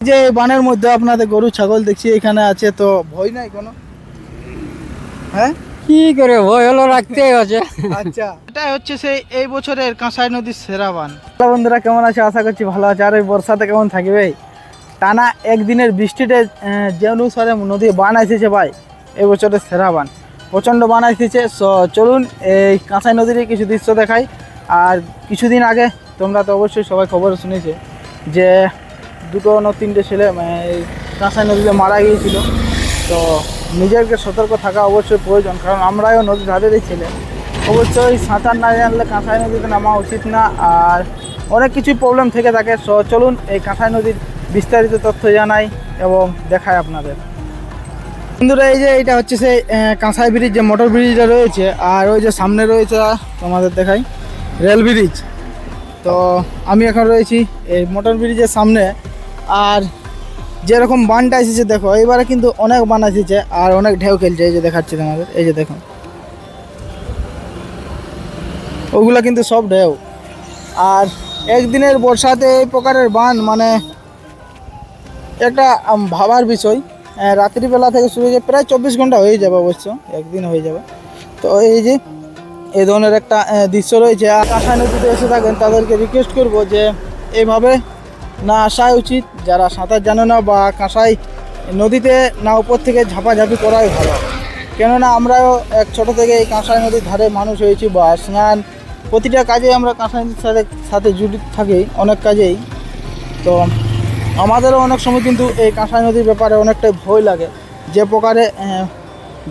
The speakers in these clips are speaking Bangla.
যে এই বানের মধ্যে আপনাদের গরু ছাগল দেখছি এখানে আছে তো ভয় নাই কোনো? হ্যাঁ? কি করে ভয় হলো রাখতেই আছে। আচ্ছা। এটা হচ্ছে সেই এই বছরের কাঁসাই নদীর সেরা বান। বন্ধুরা কেমন আছে? আশা করছি ভালো আছে। আর এই বর্ষাতে কেমন থাকবে টানা একদিনের বৃষ্টিতে যে অনুসারে নদী বান এসেছে ভাই। এই বছরের সেরা বান। প্রচণ্ড বান এসেছে। চলুন এই কাঁসাই নদীর কিছু দৃশ্য দেখাই। আর কিছুদিন আগে তোমরা তো অবশ্যই সবাই খবর শুনেছে যে দুটো না তিনটে ছেলে কাঁসাই নদীতে মারা গিয়েছিল। তো নিজেকে সতর্ক থাকা অবশ্যই প্রয়োজন, কারণ আমরাও নদীর ধারেরই ছেলে। অবশ্যই সাঁতার না জানলে কাঁসাই নদীতে নামা উচিত না, আর অনেক কিছু প্রবলেম থেকে থাকে। চলুন এই কাঁসাই নদীর বিস্তারিত তথ্য জানাই এবং দেখাই আপনাদের। বন্ধুরা, এই যে এটা হচ্ছে সেই কাঁসাই ব্রিজ যে মোটর ব্রিজটা রয়েছে, আর ওই যে সামনে রয়েছে, তোমাদের দেখাই রেল ব্রিজ তো আমি এখন রয়েছি এই মোটর ব্রিজের সামনে। আর যেরকম বানটা এসেছে, দেখো, এবারে কিন্তু অনেক বান এসেছে আর অনেক ঢেউ খেলছে। এই যে দেখাচ্ছি তোমাদের, এই যে দেখো। ওগুলো কিন্তু সব ঢেউ। আর একদিনের বর্ষাতে এই প্রকারের বান মানে একটা ভাবার বিষয়। রাত্রিবেলা থেকে শুরু হয়ে যায়, প্রায় চব্বিশ ঘণ্টা হয়ে যাবে অবশ্য, একদিন হয়ে যাবে। তো এই যে এই ধরনের একটা দৃশ্য রয়েছে। আর কাঁসাই নদীতে এসে থাকেন, তাদেরকে রিকোয়েস্ট করব যে এইভাবে না আসাই উচিত। যারা সাঁতার জানে না বা কাঁসাই নদীতে না উপর থেকে ঝাপাঝাপি করাই ভালো। কেননা আমরাও এক ছোট থেকে এই কাঁসাই নদীর ধারে মানুষ হয়েছি বা স্নান, প্রতিটা কাজে আমরা কাঁসাই নদীর সাথে সাথে জড়িত থাকি অনেক কাজেই। তো আমাদেরও অনেক সময় কিন্তু এই কাঁসাই নদীর ব্যাপারে অনেকটাই ভয় লাগে। যে প্রকারে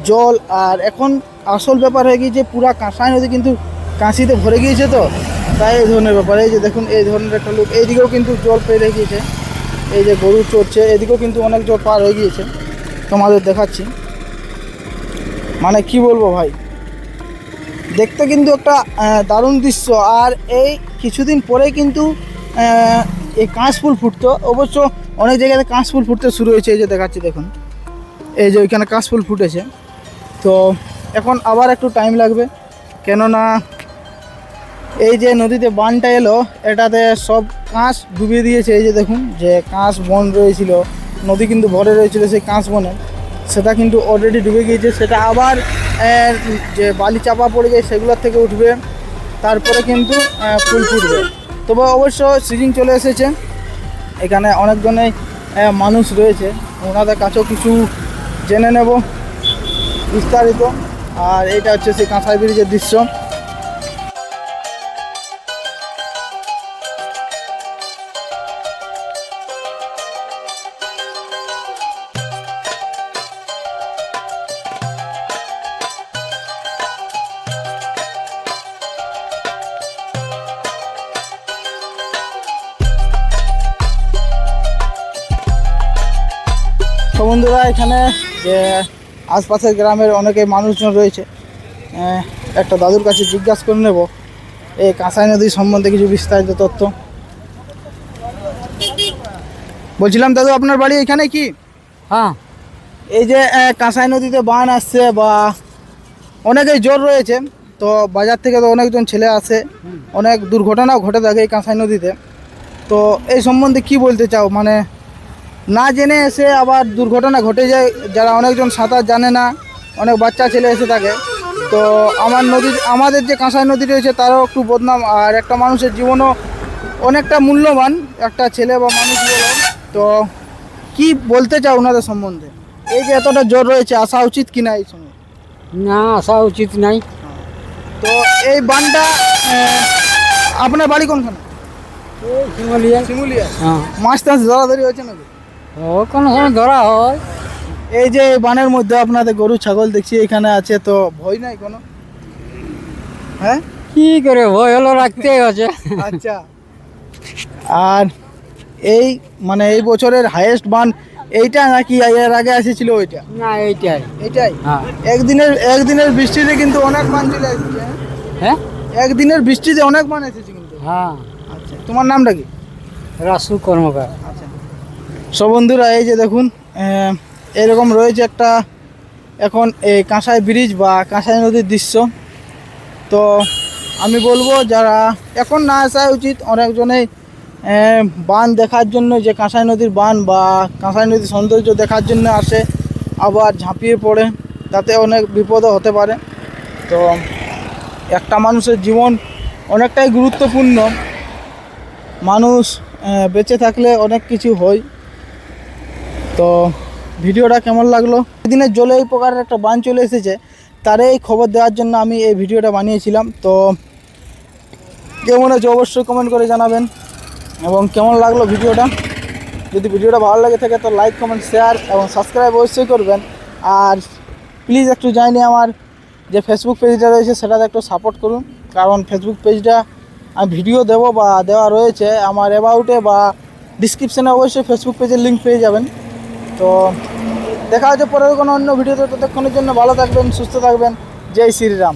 জল আর এখন আসল ব্যাপার হয়ে গিয়েছে পুরা কাঁসাই নদী কিন্তু কাঁসিতে ভরে গিয়েছে তো, তাই এই ধরনের ব্যাপার। এই যে দেখুন, এই ধরনের একটা লোক এইদিকেও কিন্তু জল পেয়ে গিয়েছে এই যে গরু চড়ছে, এদিকেও কিন্তু অনেক জল পার হয়ে গিয়েছে। তোমাদের দেখাচ্ছি। মানে কি বলব ভাই? দেখতে কিন্তু একটা দারুণ দৃশ্য। আর এই কিছুদিন পরে কিন্তু এই কাঁচফুল ফুটতো। অবশ্য অনেক জায়গাতে কাঁচফুল ফুটতে শুরু হয়েছে, এই যে দেখাচ্ছি দেখুন। এই যে ওইখানে কাঁচফুল ফুটেছে। তো এখন আবার একটু টাইম লাগবে। কেননা এই যে নদীতে বানটা এলো, এটাতে সব কাঁচ ডুবিয়ে দিয়েছে। এই যে দেখুন, যে কাঁচ বন রয়েছিল, নদী কিন্তু ভরে রয়েছিল সেই কাঁচ বনে। সেটা কিন্তু অলরেডি ডুবে গিয়েছে। সেটা আবার যে বালি চাপা পড়ে যায়, সেগুলোর থেকে উঠবে। তারপরে কিন্তু ফুল ফুটবে। তবে অবশ্য সিজন চলে এসেছে। এখানে অনেকজনেই মানুষ রয়েছে। ওনাদের কাছেও কিছু জেনে নেব বিস্তারিত। আর এটা হচ্ছে সেই কাঁসাই ব্রিজের দৃশ্য। তো বন্ধুরা এখানে যে আশপাশের গ্রামের অনেকে মানুষজন রয়েছে একটা দাদুর কাছে জিজ্ঞাসা করে নেব। এই কাঁসাই নদী সম্বন্ধে কিছু বিস্তারিত তথ্য। বলছিলাম দাদু আপনার বাড়ি এখানে কি? হ্যাঁ। এই যে কাঁসাই নদীতে বান আসছে বা অনেকেই জোর রয়েছে তো বাজার থেকে তো অনেকজন ছেলে আসে। অনেক দুর্ঘটনাও ঘটে থাকে এই কাঁসাই নদীতে। তো এই সম্বন্ধে কি বলতে চাও? মানে না জেনে এসে আবার দুর্ঘটনা ঘটে যায় যারা অনেকজন সাঁতার জানে না অনেক বাচ্চা ছেলে এসে থাকে। তো আমার নদীর আমাদের যে কাঁসাই নদী রয়েছে তারও একটু বদনাম আর একটা মানুষের জীবনও অনেকটা মূল্যবান একটা ছেলে বা মানুষ তো কি বলতে চাও ওনাদের সম্বন্ধে? এই যে এতটা জোর রয়েছে আসা উচিত কিনা এই সময়? না আসা উচিত নাই। তো এই বানটা আপনার বাড়ি কোনখানে? শিমলিয়া। শিমুলিয়া। হ্যাঁ। মাছ টাছ ধরাধরি হয়েছে নাকি? ও কোনো সময় ধরা হয়। এই যে বানের মধ্যে আপনাদের গরু ছাগল দেখছি এখানে আছে তো ভয় নাই কোনো? হ্যাঁ? কি করে ভয় হলো রাখতেই আছে। আচ্ছা। আর এই মানে এই বছরের হাইয়েস্ট বান এইটা নাকি এর আগে এসেছিল ওইটা? না এইটাই। এটাই হ্যাঁ। একদিনের একদিনের বৃষ্টিতে কিন্তু অনেক বান চলে এসেছে হ্যাঁ? হ্যাঁ? একদিনের বৃষ্টিতে অনেক বান এসেছে কিন্তু। হ্যাঁ। আচ্ছা তোমার নামটা কি? রাসু কর্মকার। আচ্ছা। সব বন্ধুরা, এই যে দেখুন এরকম রয়েছে একটা এখন এই কাঁসাই ব্রিজ বা কাঁসাই নদীর দৃশ্য। তো আমি বলব, যারা এখন না আসা উচিত, অনেকজনেই বান দেখার জন্য, যে কাঁসাই নদীর বান বা কাঁসাই নদীর সৌন্দর্য দেখার জন্য আসে, আবার ঝাঁপিয়ে পড়ে, তাতে অনেক বিপদও হতে পারে। তো একটা মানুষের জীবন অনেকটাই গুরুত্বপূর্ণ। মানুষ বেঁচে থাকলে অনেক কিছু হয়। তো ভিডিওটা কেমন লাগল? দিনের জলে এই প্রকারের একটা বান চলে এসেছে। তার এই খবর দেওয়ার জন্য আমি এই ভিডিওটা বানিয়েছিলাম। তো কেমন আছে অবশ্যই কমেন্ট করে জানাবেন। এবং কেমন লাগল ভিডিওটা? যদি ভিডিওটা ভালো লাগে থাকে তো লাইক কমেন্ট শেয়ার এবং সাবস্ক্রাইব অবশ্যই করবেন। আর প্লিজ একটু জানি আমার যে ফেসবুক পেজটা রয়েছে সেটাতে একটু সাপোর্ট করুন। কারণ ফেসবুক পেজটা আমি ভিডিও দেবো বা দেওয়া রয়েছে। আমার অ্যাবাউটে বা ডিসক্রিপশানে অবশ্যই ফেসবুক পেজের লিঙ্ক পেয়ে যাবেন। তো দেখা হচ্ছে পরের কোনো অন্য ভিডিওতে। ততক্ষণের জন্য ভালো থাকবেন, সুস্থ থাকবেন। জয় শ্রীরাম।